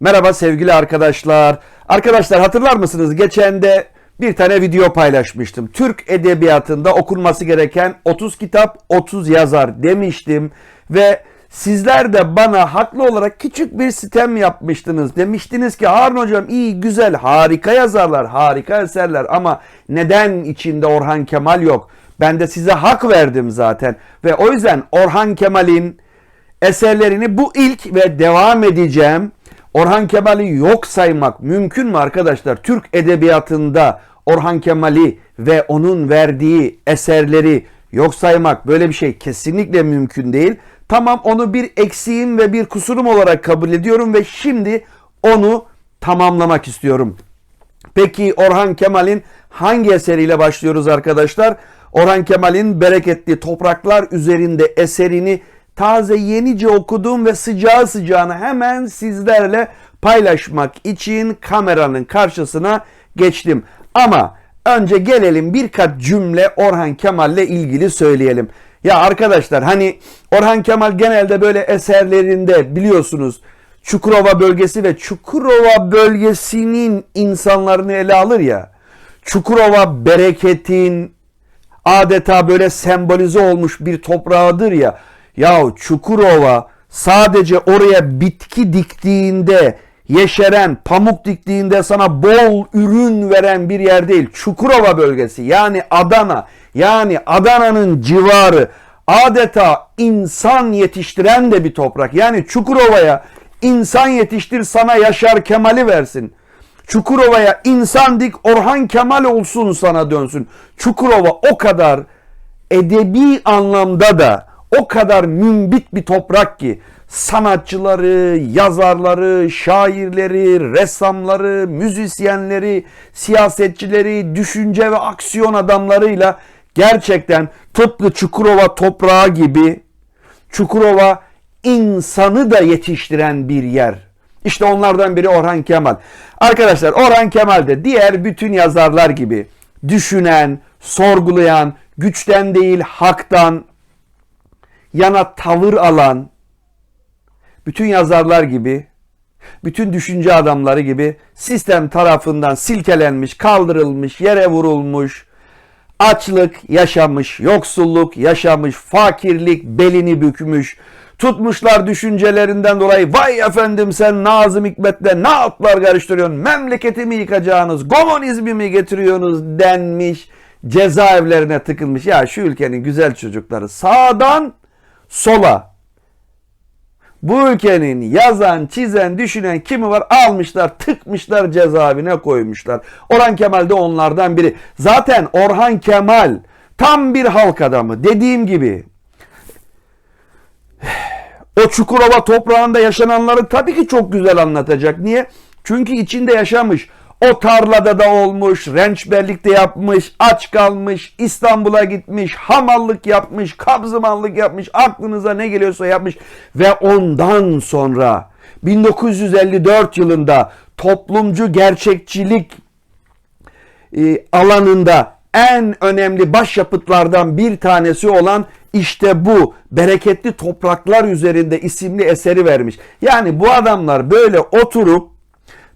Merhaba sevgili arkadaşlar. Arkadaşlar hatırlar mısınız? Geçen de bir tane video paylaşmıştım. Türk edebiyatında okunması gereken 30 kitap, 30 yazar demiştim ve sizler de bana haklı olarak küçük bir sitem yapmıştınız. Demiştiniz ki Harun hocam iyi, güzel, harika yazarlar, harika eserler ama neden içinde Orhan Kemal yok? Ben de size hak verdim zaten ve o yüzden Orhan Kemal'in eserlerini bu ilk ve devam edeceğim. Orhan Kemal'i yok saymak mümkün mü arkadaşlar? Türk edebiyatında Orhan Kemal'i ve onun verdiği eserleri yok saymak böyle bir şey kesinlikle mümkün değil. Tamam onu bir eksiğim ve bir kusurum olarak kabul ediyorum ve şimdi onu tamamlamak istiyorum. Peki Orhan Kemal'in hangi eseriyle başlıyoruz arkadaşlar? Orhan Kemal'in Bereketli Topraklar üzerinde eserini taze yenice okudum ve sıcağı sıcağına hemen sizlerle paylaşmak için kameranın karşısına geçtim. Ama önce gelelim birkaç cümle Orhan Kemal'le ilgili söyleyelim. Ya arkadaşlar hani Orhan Kemal genelde böyle eserlerinde biliyorsunuz Çukurova bölgesi ve Çukurova bölgesinin insanlarını ele alır ya. Çukurova bereketin adeta böyle sembolize olmuş bir toprağıdır ya. Yahu Çukurova sadece oraya bitki diktiğinde yeşeren, pamuk diktiğinde sana bol ürün veren bir yer değil. Çukurova bölgesi yani Adana yani Adana'nın civarı adeta insan yetiştiren de bir toprak. Yani Çukurova'ya insan yetiştir sana Yaşar Kemal'i versin. Çukurova'ya insan dik Orhan Kemal olsun sana dönsün. Çukurova o kadar edebi anlamda da o kadar mümbit bir toprak ki sanatçıları, yazarları, şairleri, ressamları, müzisyenleri, siyasetçileri, düşünce ve aksiyon adamlarıyla gerçekten tıpkı Çukurova toprağı gibi Çukurova insanı da yetiştiren bir yer. İşte onlardan biri Orhan Kemal. Arkadaşlar Orhan Kemal de diğer bütün yazarlar gibi düşünen, sorgulayan, güçten değil haktan yana tavır alan bütün yazarlar gibi bütün düşünce adamları gibi sistem tarafından silkelenmiş, kaldırılmış, yere vurulmuş, açlık yaşamış, yoksulluk yaşamış, fakirlik belini bükmüş, tutmuşlar düşüncelerinden dolayı vay efendim sen Nazım Hikmet'le ne atlar karıştırıyorsun, memleketimi yıkacağınız, komünizmi mi getiriyorsunuz? denmiş, cezaevlerine tıkılmış. Ya şu ülkenin güzel çocukları sağdan sola bu ülkenin yazan, çizen, düşünen kimi var almışlar, tıkmışlar cezaevine koymuşlar. Orhan Kemal de onlardan biri. Zaten Orhan Kemal tam bir halk adamı. Dediğim gibi o Çukurova toprağında yaşananları tabii ki çok güzel anlatacak. Niye? Çünkü içinde yaşamış. O tarlada da olmuş, rençberlikte yapmış, aç kalmış, İstanbul'a gitmiş, hamallık yapmış, kabzımanlık yapmış, aklınıza ne geliyorsa yapmış. Ve ondan sonra 1954 yılında toplumcu gerçekçilik e, alanında en önemli başyapıtlardan bir tanesi olan işte bu bereketli topraklar üzerinde isimli eseri vermiş. Yani bu adamlar böyle oturup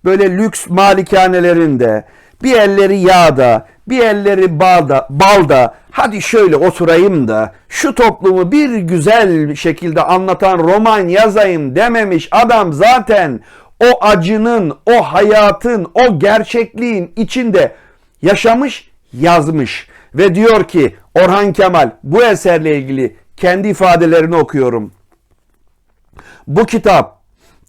böyle lüks malikanelerinde bir elleri yağda, bir elleri balda, balda hadi şöyle oturayım da şu toplumu bir güzel şekilde anlatan roman yazayım dememiş adam zaten o acının, o hayatın, o gerçekliğin içinde yaşamış, yazmış ve diyor ki Orhan Kemal bu eserle ilgili kendi ifadelerini okuyorum. Bu kitap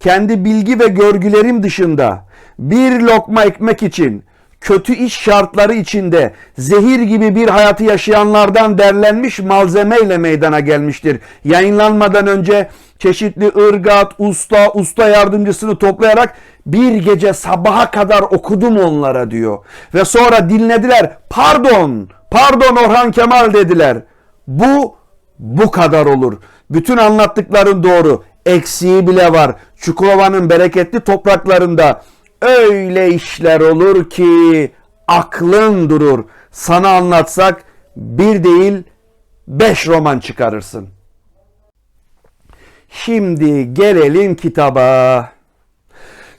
kendi bilgi ve görgülerim dışında bir lokma ekmek için kötü iş şartları içinde zehir gibi bir hayatı yaşayanlardan derlenmiş malzemeyle meydana gelmiştir. Yayınlanmadan önce çeşitli ırgat, usta, usta yardımcısını toplayarak bir gece sabaha kadar okudum onlara diyor. Ve sonra dinlediler. Pardon, pardon Orhan Kemal dediler. Bu bu kadar olur. Bütün anlattıkların doğru. Eksiği bile var. Çukurova'nın bereketli topraklarında öyle işler olur ki aklın durur. Sana anlatsak bir değil beş roman çıkarırsın. Şimdi gelelim kitaba.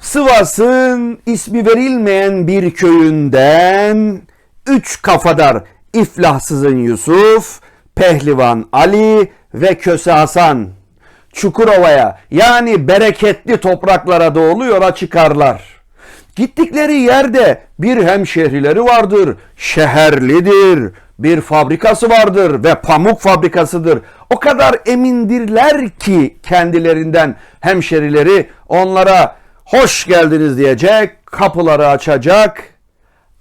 Sivas'ın ismi verilmeyen bir köyünden üç kafadar iflahsızın Yusuf, Pehlivan Ali ve Köse Hasan Çukurova'ya yani bereketli topraklara doğru yola çıkarlar. Gittikleri yerde bir hemşehrileri vardır, şehirlidir, bir fabrikası vardır ve pamuk fabrikasıdır. O kadar emindirler ki kendilerinden hemşerileri onlara hoş geldiniz diyecek, kapıları açacak,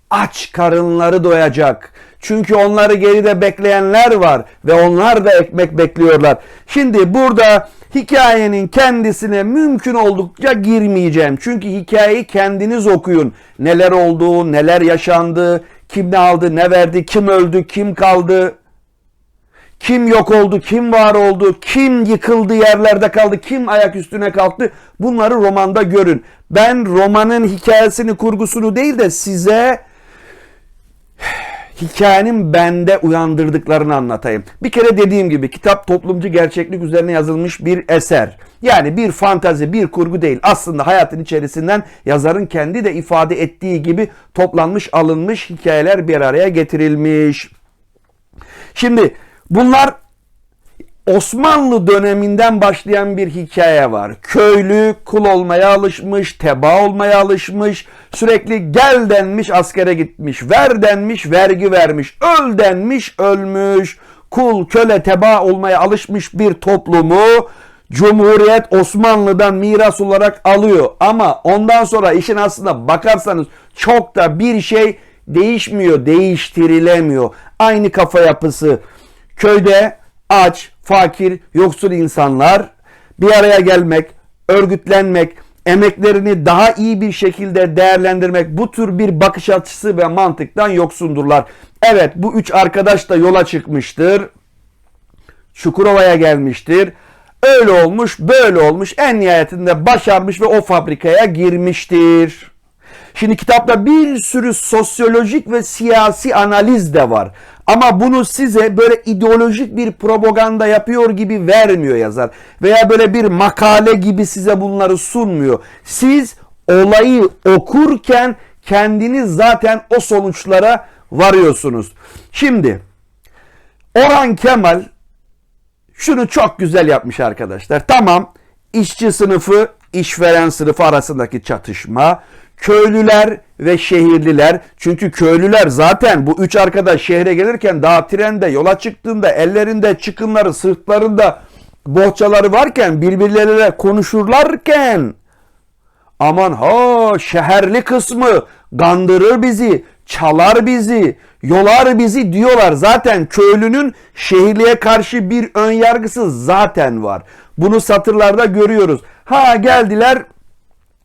aç karınları doyacak. Çünkü onları geride bekleyenler var ve onlar da ekmek bekliyorlar. Şimdi burada hikayenin kendisine mümkün oldukça girmeyeceğim. Çünkü hikayeyi kendiniz okuyun. Neler oldu, neler yaşandı, kim ne aldı, ne verdi, kim öldü, kim kaldı. Kim yok oldu, kim var oldu, kim yıkıldı yerlerde kaldı, kim ayak üstüne kalktı bunları romanda görün. Ben romanın hikayesini, kurgusunu değil de size hikayenin bende uyandırdıklarını anlatayım. Bir kere dediğim gibi kitap toplumcu gerçeklik üzerine yazılmış bir eser. Yani bir fantazi, bir kurgu değil. Aslında hayatın içerisinden yazarın kendi de ifade ettiği gibi toplanmış, alınmış hikayeler bir araya getirilmiş. Şimdi bunlar Osmanlı döneminden başlayan bir hikaye var. Köylü kul olmaya alışmış, teba olmaya alışmış, sürekli gel denmiş askere gitmiş, ver denmiş vergi vermiş, öl denmiş ölmüş, kul köle teba olmaya alışmış bir toplumu Cumhuriyet Osmanlı'dan miras olarak alıyor. Ama ondan sonra işin aslında bakarsanız çok da bir şey değişmiyor, değiştirilemiyor. Aynı kafa yapısı. Köyde aç, fakir, yoksul insanlar bir araya gelmek, örgütlenmek, emeklerini daha iyi bir şekilde değerlendirmek bu tür bir bakış açısı ve mantıktan yoksundurlar. Evet bu üç arkadaş da yola çıkmıştır. Çukurova'ya gelmiştir. Öyle olmuş, böyle olmuş. En nihayetinde başarmış ve o fabrikaya girmiştir. Şimdi kitapta bir sürü sosyolojik ve siyasi analiz de var. Ama bunu size böyle ideolojik bir propaganda yapıyor gibi vermiyor yazar. Veya böyle bir makale gibi size bunları sunmuyor. Siz olayı okurken kendiniz zaten o sonuçlara varıyorsunuz. Şimdi Orhan Kemal şunu çok güzel yapmış arkadaşlar. Tamam işçi sınıfı işveren sınıfı arasındaki çatışma, köylüler ve şehirliler. Çünkü köylüler zaten bu üç arkadaş şehre gelirken daha trende yola çıktığında ellerinde çıkınları sırtlarında bohçaları varken birbirleriyle konuşurlarken aman ha şehirli kısmı gandırır bizi, çalar bizi, yolar bizi diyorlar. Zaten köylünün şehirliye karşı bir ön yargısı zaten var. Bunu satırlarda görüyoruz. Ha geldiler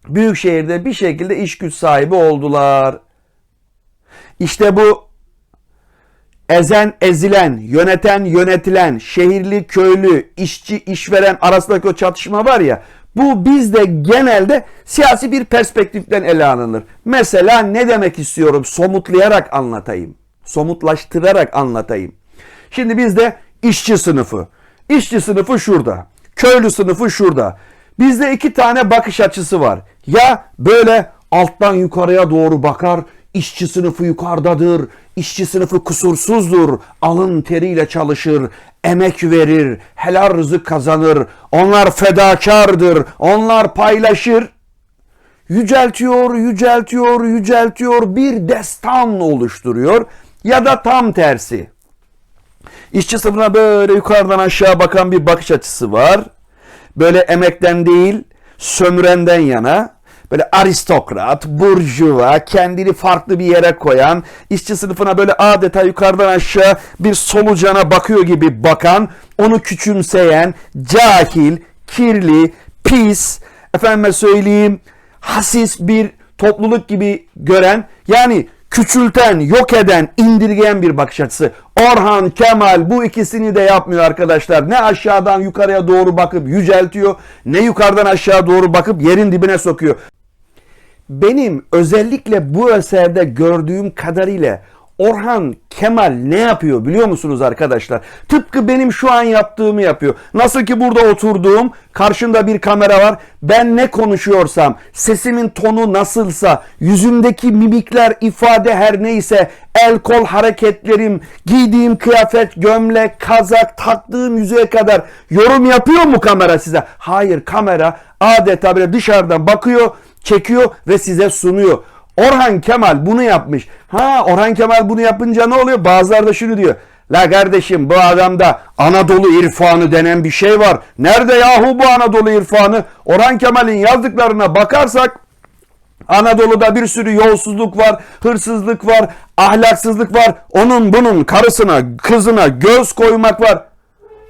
büyük şehirde bir şekilde iş güç sahibi oldular. İşte bu ezen ezilen, yöneten yönetilen, şehirli köylü, işçi işveren arasındaki o çatışma var ya bu bizde genelde siyasi bir perspektiften ele alınır. Mesela ne demek istiyorum? Somutlayarak anlatayım. Somutlaştırarak anlatayım. Şimdi bizde işçi sınıfı. İşçi sınıfı şurada. Köylü sınıfı şurada. Bizde iki tane bakış açısı var. Ya böyle alttan yukarıya doğru bakar, işçi sınıfı yukarıdadır, işçi sınıfı kusursuzdur, alın teriyle çalışır, emek verir, helal rızık kazanır, onlar fedakardır, onlar paylaşır. Yüceltiyor, yüceltiyor, yüceltiyor, bir destan oluşturuyor ya da tam tersi. İşçi sınıfına böyle yukarıdan aşağı bakan bir bakış açısı var. Böyle emekten değil, sömürenden yana, böyle aristokrat, burjuva, kendini farklı bir yere koyan, işçi sınıfına böyle adeta yukarıdan aşağı bir solucana bakıyor gibi bakan, onu küçümseyen, cahil, kirli, pis, efendime söyleyeyim, hasis bir topluluk gibi gören, yani küçülten, yok eden, indirgeyen bir bakış açısı. Orhan Kemal bu ikisini de yapmıyor arkadaşlar. Ne aşağıdan yukarıya doğru bakıp yüceltiyor, ne yukarıdan aşağı doğru bakıp yerin dibine sokuyor. Benim özellikle bu eserde gördüğüm kadarıyla Orhan Kemal ne yapıyor biliyor musunuz arkadaşlar? Tıpkı benim şu an yaptığımı yapıyor. Nasıl ki burada oturduğum karşımda bir kamera var. Ben ne konuşuyorsam, sesimin tonu nasılsa, yüzümdeki mimikler, ifade her neyse, el kol hareketlerim, giydiğim kıyafet, gömlek, kazak, taktığım yüzüğe kadar yorum yapıyor mu kamera size? Hayır kamera adeta böyle dışarıdan bakıyor, çekiyor ve size sunuyor. Orhan Kemal bunu yapmış. Ha Orhan Kemal bunu yapınca ne oluyor? Bazıları da şunu diyor. La kardeşim bu adamda Anadolu irfanı denen bir şey var. Nerede yahu bu Anadolu irfanı? Orhan Kemal'in yazdıklarına bakarsak Anadolu'da bir sürü yolsuzluk var, hırsızlık var, ahlaksızlık var. Onun bunun karısına, kızına göz koymak var.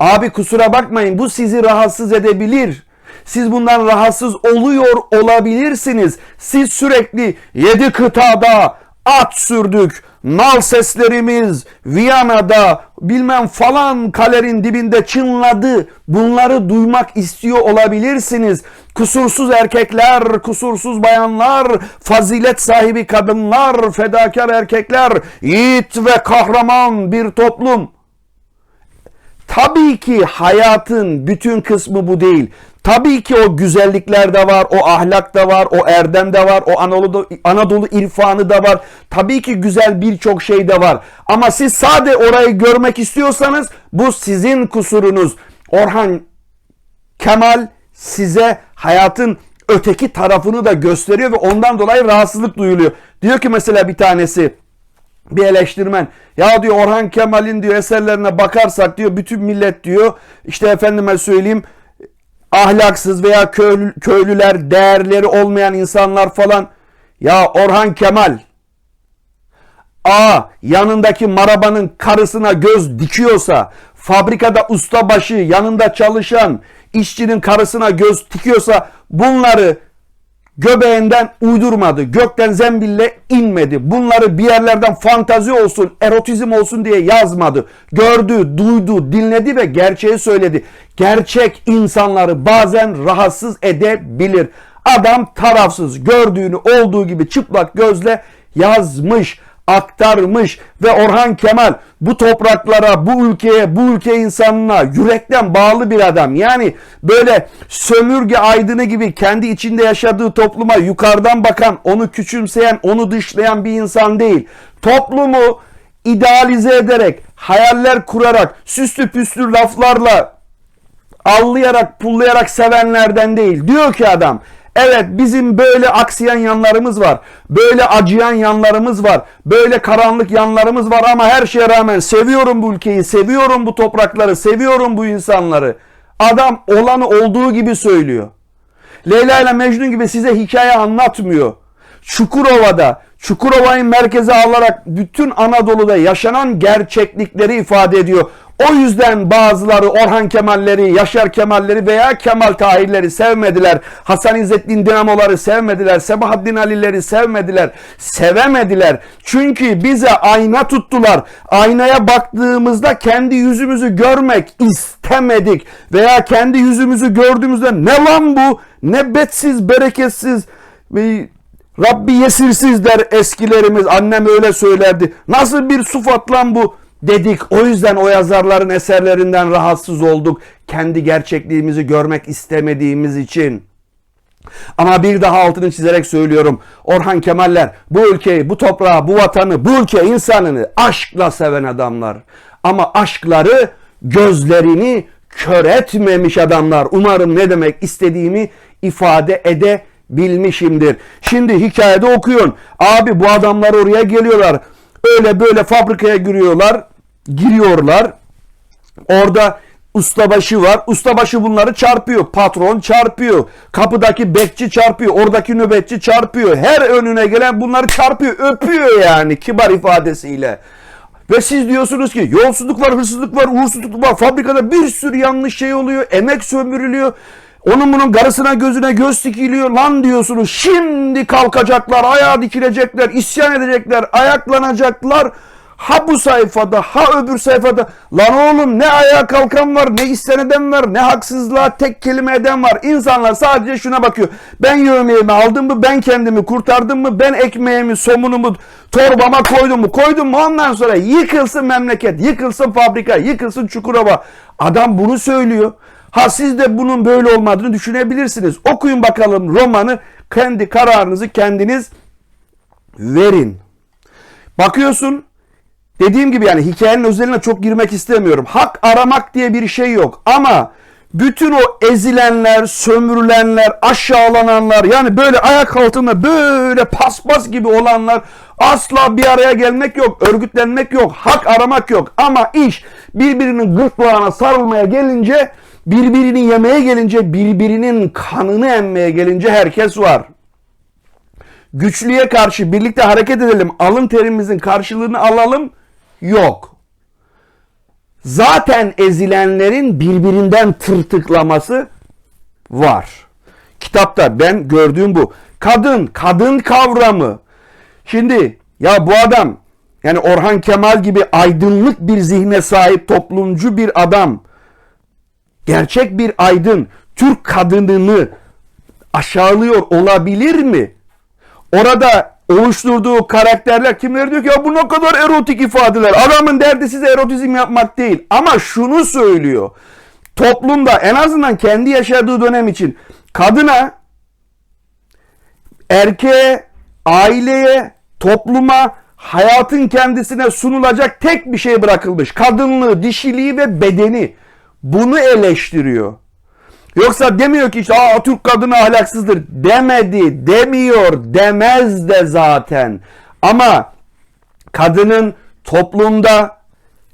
Abi kusura bakmayın bu sizi rahatsız edebilir. Siz bundan rahatsız oluyor olabilirsiniz. Siz sürekli yedi kıtada at sürdük. Nal seslerimiz Viyana'da bilmem falan kalerin dibinde çınladı. Bunları duymak istiyor olabilirsiniz. Kusursuz erkekler, kusursuz bayanlar, fazilet sahibi kadınlar, fedakar erkekler, yiğit ve kahraman bir toplum. Tabii ki hayatın bütün kısmı bu değil. Tabii ki o güzellikler de var, o ahlak da var, o erdem de var, o Anadolu, Anadolu irfanı da var. Tabii ki güzel birçok şey de var. Ama siz sade orayı görmek istiyorsanız bu sizin kusurunuz. Orhan Kemal size hayatın öteki tarafını da gösteriyor ve ondan dolayı rahatsızlık duyuluyor. Diyor ki mesela bir tanesi bir eleştirmen ya diyor Orhan Kemal'in diyor eserlerine bakarsak diyor bütün millet diyor işte efendime söyleyeyim ahlaksız veya köylü, köylüler değerleri olmayan insanlar falan. Ya Orhan Kemal A yanındaki marabanın karısına göz dikiyorsa fabrikada ustabaşı yanında çalışan işçinin karısına göz dikiyorsa bunları göbeğinden uydurmadı. Gökten zembille inmedi. Bunları bir yerlerden fantazi olsun, erotizm olsun diye yazmadı. Gördü, duydu, dinledi ve gerçeği söyledi. Gerçek insanları bazen rahatsız edebilir. Adam tarafsız gördüğünü olduğu gibi çıplak gözle yazmış aktarmış ve Orhan Kemal bu topraklara, bu ülkeye, bu ülke insanına yürekten bağlı bir adam. Yani böyle sömürge aydını gibi kendi içinde yaşadığı topluma yukarıdan bakan, onu küçümseyen, onu dışlayan bir insan değil. Toplumu idealize ederek, hayaller kurarak, süslü püslü laflarla allayarak, pullayarak sevenlerden değil. Diyor ki adam, Evet bizim böyle aksayan yanlarımız var. Böyle acıyan yanlarımız var. Böyle karanlık yanlarımız var ama her şeye rağmen seviyorum bu ülkeyi, seviyorum bu toprakları, seviyorum bu insanları. Adam olanı olduğu gibi söylüyor. Leyla ile Mecnun gibi size hikaye anlatmıyor. Çukurova'da, Çukurova'yı merkeze alarak bütün Anadolu'da yaşanan gerçeklikleri ifade ediyor. O yüzden bazıları Orhan Kemalleri, Yaşar Kemalleri veya Kemal Tahirleri sevmediler. Hasan İzzettin Dinamoları sevmediler. Sebahattin Ali'leri sevmediler. Sevemediler. Çünkü bize ayna tuttular. Aynaya baktığımızda kendi yüzümüzü görmek istemedik. Veya kendi yüzümüzü gördüğümüzde ne lan bu? Ne betsiz, bereketsiz, Rabbi yesirsiz der eskilerimiz. Annem öyle söylerdi. Nasıl bir sufat lan bu? dedik. O yüzden o yazarların eserlerinden rahatsız olduk. Kendi gerçekliğimizi görmek istemediğimiz için. Ama bir daha altını çizerek söylüyorum. Orhan Kemaller bu ülkeyi, bu toprağı, bu vatanı, bu ülke insanını aşkla seven adamlar. Ama aşkları gözlerini kör etmemiş adamlar. Umarım ne demek istediğimi ifade edebilmişimdir. Şimdi hikayede okuyun. Abi bu adamlar oraya geliyorlar. Öyle böyle fabrikaya giriyorlar. Giriyorlar. Orada ustabaşı var. Ustabaşı bunları çarpıyor. Patron çarpıyor. Kapıdaki bekçi çarpıyor. Oradaki nöbetçi çarpıyor. Her önüne gelen bunları çarpıyor. Öpüyor yani kibar ifadesiyle. Ve siz diyorsunuz ki yolsuzluk var, hırsızlık var, uğursuzluk var. Fabrikada bir sürü yanlış şey oluyor. Emek sömürülüyor. Onun bunun karısına gözüne göz dikiliyor. Lan diyorsunuz şimdi kalkacaklar, ayağa dikilecekler, isyan edecekler, ayaklanacaklar. Ha bu sayfada ha öbür sayfada. Lan oğlum ne ayağa kalkan var ne isyan eden var ne haksızlığa tek kelime eden var. İnsanlar sadece şuna bakıyor. Ben yemeğimi aldım mı ben kendimi kurtardım mı ben ekmeğimi somunumu torbama koydum mu koydum mu ondan sonra yıkılsın memleket yıkılsın fabrika yıkılsın Çukurova. Adam bunu söylüyor. Ha siz de bunun böyle olmadığını düşünebilirsiniz. Okuyun bakalım romanı kendi kararınızı kendiniz verin. Bakıyorsun dediğim gibi yani hikayenin özeline çok girmek istemiyorum. Hak aramak diye bir şey yok ama bütün o ezilenler, sömürülenler, aşağılananlar yani böyle ayak altında böyle paspas gibi olanlar asla bir araya gelmek yok, örgütlenmek yok, hak aramak yok. Ama iş birbirinin gırtlağına sarılmaya gelince, birbirini yemeye gelince, birbirinin kanını emmeye gelince herkes var. Güçlüye karşı birlikte hareket edelim, alın terimizin karşılığını alalım yok. Zaten ezilenlerin birbirinden tırtıklaması var. Kitapta ben gördüğüm bu. Kadın, kadın kavramı. Şimdi ya bu adam yani Orhan Kemal gibi aydınlık bir zihne sahip toplumcu bir adam. Gerçek bir aydın Türk kadınını aşağılıyor olabilir mi? Orada oluşturduğu karakterler kimler diyor ki ya bu ne kadar erotik ifadeler. Adamın derdi size erotizm yapmak değil. Ama şunu söylüyor. Toplumda en azından kendi yaşadığı dönem için kadına, erkeğe, aileye, topluma, hayatın kendisine sunulacak tek bir şey bırakılmış. Kadınlığı, dişiliği ve bedeni. Bunu eleştiriyor. Yoksa demiyor ki işte Aa, Türk kadını ahlaksızdır demedi, demiyor, demez de zaten. Ama kadının toplumda,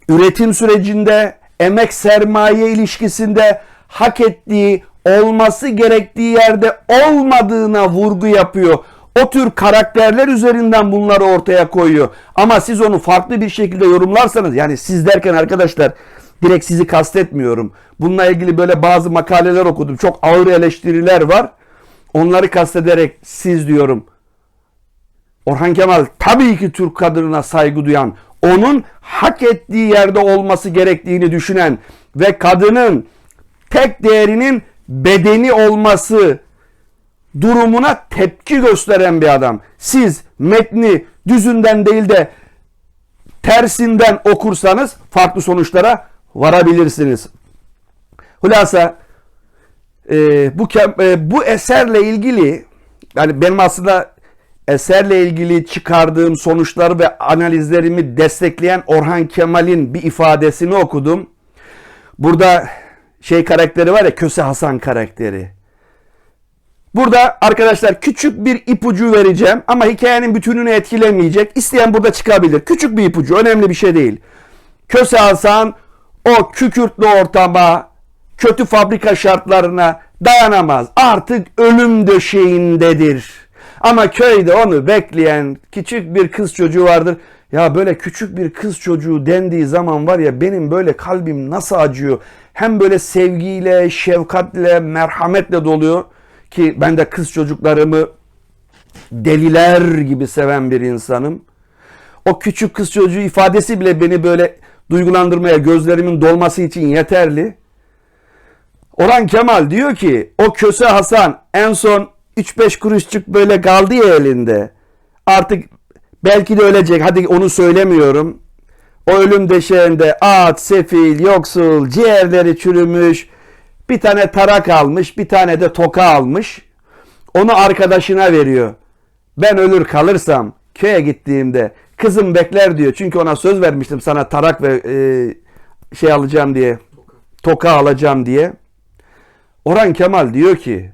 üretim sürecinde, emek sermaye ilişkisinde hak ettiği, olması gerektiği yerde olmadığına vurgu yapıyor. O tür karakterler üzerinden bunları ortaya koyuyor. Ama siz onu farklı bir şekilde yorumlarsanız yani siz derken arkadaşlar direkt sizi kastetmiyorum. Bununla ilgili böyle bazı makaleler okudum. Çok ağır eleştiriler var. Onları kastederek siz diyorum. Orhan Kemal tabii ki Türk kadınına saygı duyan, onun hak ettiği yerde olması gerektiğini düşünen ve kadının tek değerinin bedeni olması durumuna tepki gösteren bir adam. Siz metni düzünden değil de tersinden okursanız farklı sonuçlara varabilirsiniz. Hulasa e, bu e, bu eserle ilgili yani benim aslında eserle ilgili çıkardığım sonuçları ve analizlerimi destekleyen Orhan Kemal'in bir ifadesini okudum. Burada şey karakteri var ya Köse Hasan karakteri. Burada arkadaşlar küçük bir ipucu vereceğim ama hikayenin bütününü etkilemeyecek. İsteyen burada çıkabilir. Küçük bir ipucu, önemli bir şey değil. Köse Hasan o kükürtlü ortama, kötü fabrika şartlarına dayanamaz. Artık ölüm döşeğindedir. Ama köyde onu bekleyen küçük bir kız çocuğu vardır. Ya böyle küçük bir kız çocuğu dendiği zaman var ya benim böyle kalbim nasıl acıyor. Hem böyle sevgiyle, şefkatle, merhametle doluyor ki ben de kız çocuklarımı deliler gibi seven bir insanım. O küçük kız çocuğu ifadesi bile beni böyle duygulandırmaya, gözlerimin dolması için yeterli. Orhan Kemal diyor ki o Köse Hasan en son 3-5 kuruşçuk böyle kaldı ya elinde. Artık belki de ölecek. Hadi onu söylemiyorum. O ölüm deşeğinde at, sefil, yoksul, ciğerleri çürümüş. Bir tane tarak almış, bir tane de toka almış. Onu arkadaşına veriyor. Ben ölür kalırsam köye gittiğimde kızım bekler diyor. Çünkü ona söz vermiştim sana tarak ve e, şey alacağım diye. Toka alacağım diye. Orhan Kemal diyor ki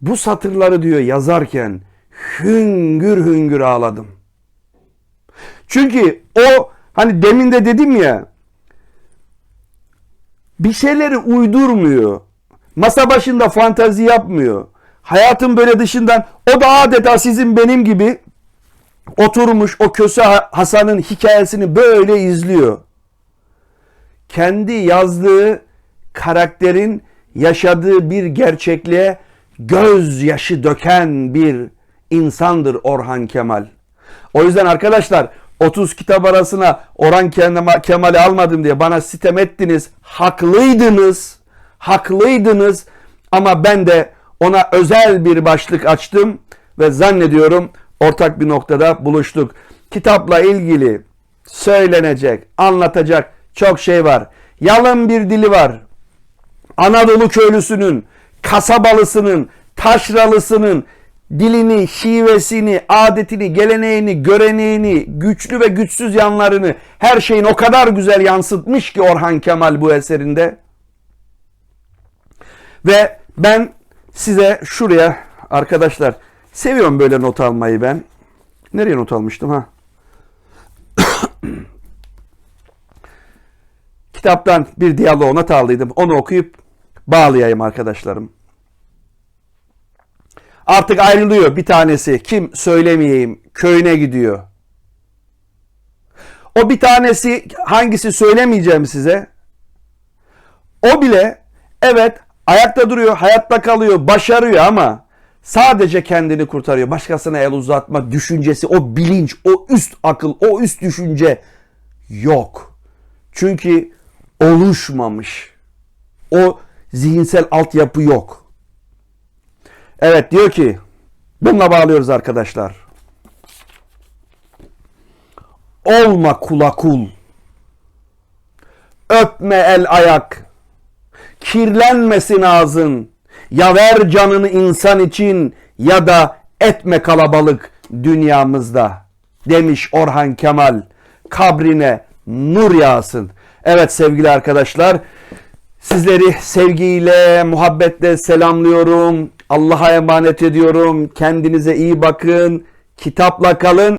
bu satırları diyor yazarken hüngür hüngür ağladım. Çünkü o hani demin de dedim ya bir şeyleri uydurmuyor. Masa başında fantazi yapmıyor. Hayatın böyle dışından o da adeta sizin benim gibi oturmuş o Köse Hasan'ın hikayesini böyle izliyor. Kendi yazdığı karakterin yaşadığı bir gerçekliğe gözyaşı döken bir insandır Orhan Kemal. O yüzden arkadaşlar 30 kitap arasına Orhan Kemal- Kemal'i almadım diye bana sitem ettiniz. Haklıydınız. Haklıydınız. Ama ben de ona özel bir başlık açtım ve zannediyorum ortak bir noktada buluştuk. Kitapla ilgili söylenecek, anlatacak çok şey var. Yalın bir dili var. Anadolu köylüsünün, kasabalısının, taşralısının dilini, şivesini, adetini, geleneğini, göreneğini, güçlü ve güçsüz yanlarını her şeyin o kadar güzel yansıtmış ki Orhan Kemal bu eserinde. Ve ben size şuraya arkadaşlar seviyorum böyle not almayı ben. Nereye not almıştım ha? Kitaptan bir diyaloğu not aldıydım. Onu okuyup bağlayayım arkadaşlarım. Artık ayrılıyor bir tanesi. Kim söylemeyeyim köyüne gidiyor. O bir tanesi hangisi söylemeyeceğim size. O bile evet ayakta duruyor, hayatta kalıyor, başarıyor ama sadece kendini kurtarıyor. Başkasına el uzatma düşüncesi, o bilinç, o üst akıl, o üst düşünce yok. Çünkü oluşmamış. O zihinsel altyapı yok. Evet diyor ki bununla bağlıyoruz arkadaşlar. Olma kula kul. Öpme el ayak. Kirlenmesin ağzın. Ya ver canını insan için ya da etme kalabalık dünyamızda. Demiş Orhan Kemal. Kabrine nur yağsın. Evet sevgili arkadaşlar. Sizleri sevgiyle, muhabbetle selamlıyorum. Allah'a emanet ediyorum. Kendinize iyi bakın. Kitapla kalın.